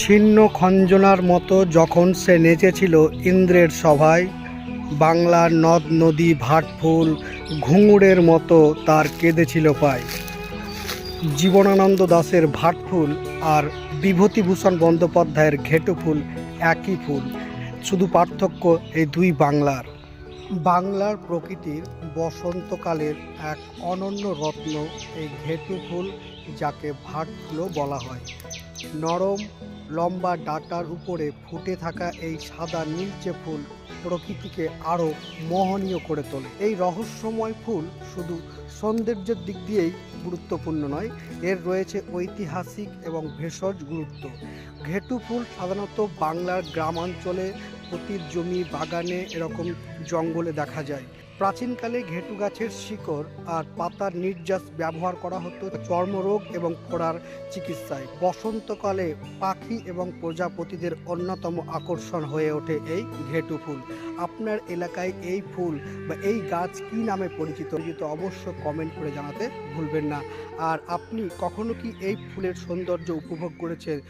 ছিন্ন খঞ্জনার মতো যখন সে নেচেছিল ইন্দ্রের সভায় বাংলার নদ নদী ভাটফুল ঘুঙুরের মতো তার কেঁদেছিল পায়। জীবনানন্দ দাসের ভাটফুল আর বিভূতিভূষণ বন্দ্যোপাধ্যায়ের ঘেটু ফুল একই ফুল, শুধু পার্থক্য এই দুই বাংলার। বাংলার প্রকৃতির বসন্তকালের এক অনন্য রত্ন এই ঘেটু ফুল যাকে ভাট ফুলও বলা হয়। নরম, লম্বা ডাটার উপরে ফুটে থাকা এই সাদা নীলচে ফুল প্রকৃতিকে আরও মোহনীয় করে তোলে। এই রহস্যময় ফুল শুধু সৌন্দর্যের দিক দিয়েই গুরুত্বপূর্ণ নয়, এর রয়েছে ঐতিহাসিক এবং ভেষজ গুরুত্ব। ঘেটু ফুল সাধারণত বাংলার গ্রামাঞ্চলে পতির জমি, বাগানে এরকম জঙ্গলে দেখা যায়। প্রাচীনকালে ঘেটু গাছের শিকড় আর পাতার নির্যাস ব্যবহার করা হতো চর্মরোগ এবং ফোড়ার চিকিৎসায়। বসন্তকালে পাখি এবং প্রজাপতিদের অন্যতম আকর্ষণ হয়ে ওঠে এই ঘেটু ফুল। আপনার এলাকায় এই ফুল বা এই গাছ কী নামে পরিচিত? পরিচিত অবশ্য কমেন্ট করে জানাতে ভুলবেন না। আর আপনি কখনো কি এই ফুলের সৌন্দর্য উপভোগ করেছেন?